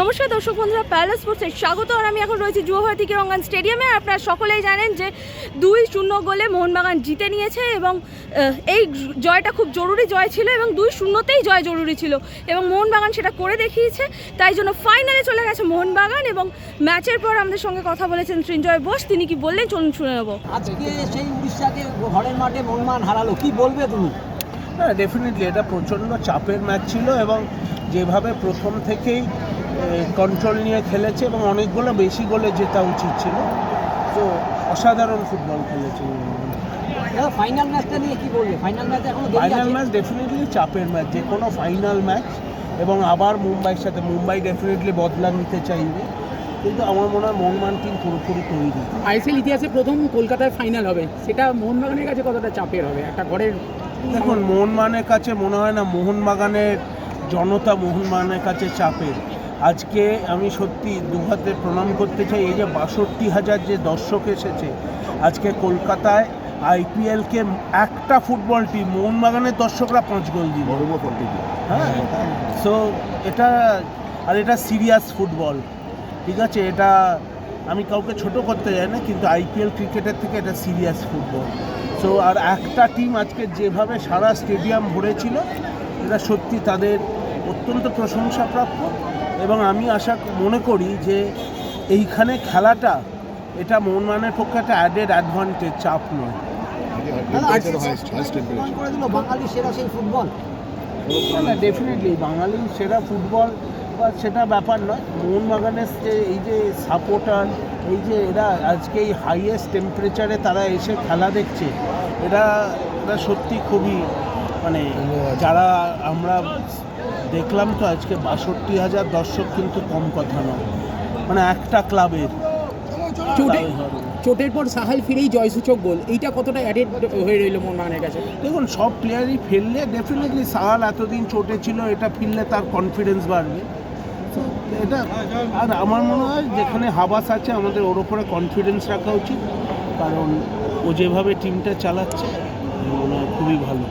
নমস্কার দর্শক বন্ধুরা প্যালেস স্পোর্টসে স্বাগত। আর আমি এখন রয়েছি যুবভারতী কিরঙ্গান স্টেডিয়ামে। আর আপনারা সকলেই জানেন যে দুই শূন্য গোলে মোহনবাগান জিতে নিয়েছে এবং এই জয়টা খুব জরুরি জয় ছিল এবং দুই শূন্যতেই জয় জরুরি ছিল। এবং মোহনবাগান সেটা করে দেখিয়েছে। তাই জন্য ফাইনালে চলে গেছে মোহনবাগান এবং ম্যাচের পর আমাদের সঙ্গে কথা বলেছেন সৃঞ্জয় বোস। তিনি কি বললেন? চলুন শুনে নেব। আজকে সেই উড়িষ্যাকে ঘরের মাঠে মনমান হারালো। কি বলবে তুমি? হ্যাঁ ডেফিনেটলি এটা প্রচণ্ড চাপের ম্যাচ ছিল এবং যেভাবে প্রথম থেকেই কন্ট্রোল নিয়ে খেলেছে এবং অনেকগুলো বেশি গোলে জেতা উচিত ছিল। তো অসাধারণ ফুটবল খেলেছে ফাইনাল ম্যাচটা নিয়ে কি বলবে? ফাইনাল ম্যাচ এখনও ফাইনাল ম্যাচ ডেফিনেটলি চাপের ম্যাচ যে কোনো ফাইনাল ম্যাচ এবং আবার মুম্বাইয়ের সাথে মুম্বাই ডেফিনেটলি বদলা নিতে চাইবে। কিন্তু আমার মনে হয় মোহনমান টিম পুরোপুরি তৈরি। আইএসএল ইতিহাসে প্রথম কলকাতায় ফাইনাল হবে। সেটা মোহনবাগানের কাছে কতটা চাপের হবে? একটা ঘরের দেখুন মোহনবাগানের কাছে মনে হয় না মোহনবাগানের জনতা মোহনবাগানের কাছে চাপের। আজকে আমি সত্যি দুহাতে প্রণাম করতে চাই। এই যে বাষট্টি হাজার যে দর্শক এসেছে আজকে কলকাতায় আইপিএলকে একটা ফুটবল টিম মোহনবাগানের দর্শকরা পাঁচ গোল দিল। হ্যাঁ সো এটা আর এটা সিরিয়াস ফুটবল ঠিক আছে? এটা আমি কাউকে ছোট করতে যাই না কিন্তু আইপিএল ক্রিকেটের থেকে এটা সিরিয়াস ফুটবল। সো আর একটা টিম আজকে যেভাবে সারা স্টেডিয়াম ভরেছিল এটা সত্যি তাদের অত্যন্ত প্রশংসাপ্রাপ্য এবং আমি আশা মনে করি যে এইখানে খেলাটা এটা মোহনবাগানের পক্ষে একটা অ্যাডেড অ্যাডভান্টেজ চাপ নয়। ডেফিনেটলি বাঙালি সেরা ফুটবল? বা সেটা ব্যাপার নয়। মোহনবাগানের যে এই যে সাপোর্টার এই যে এরা আজকে এই হাইয়েস্ট টেম্পারেচারে তারা এসে খেলা দেখছে এটা এটা সত্যি খুবই মানে যারা আমরা দেখলাম তো আজকে বাষট্টি হাজার দর্শক কিন্তু কম কথা নয়। মানে একটা ক্লাবের। চোটে হবে। চোটের পর সাহাল ফিরেই জয়সূচক গোল। এইটা কতটা অ্যাডেড হয়ে রইল মোহনবাগানের কাছে? দেখুন সব প্লেয়ারই ফেললে ডেফিনেটলি সাহাল এতদিন চোটে ছিল এটা ফিরলে তার কনফিডেন্স বাড়বে। এটা আর আমার মনে হয় যেখানে হাবাস আছে আমাদের ওর ওপরে কনফিডেন্স রাখা উচিত। কারণ ও যেভাবে টিমটা চালাচ্ছে মনে হয় খুবই ভালো।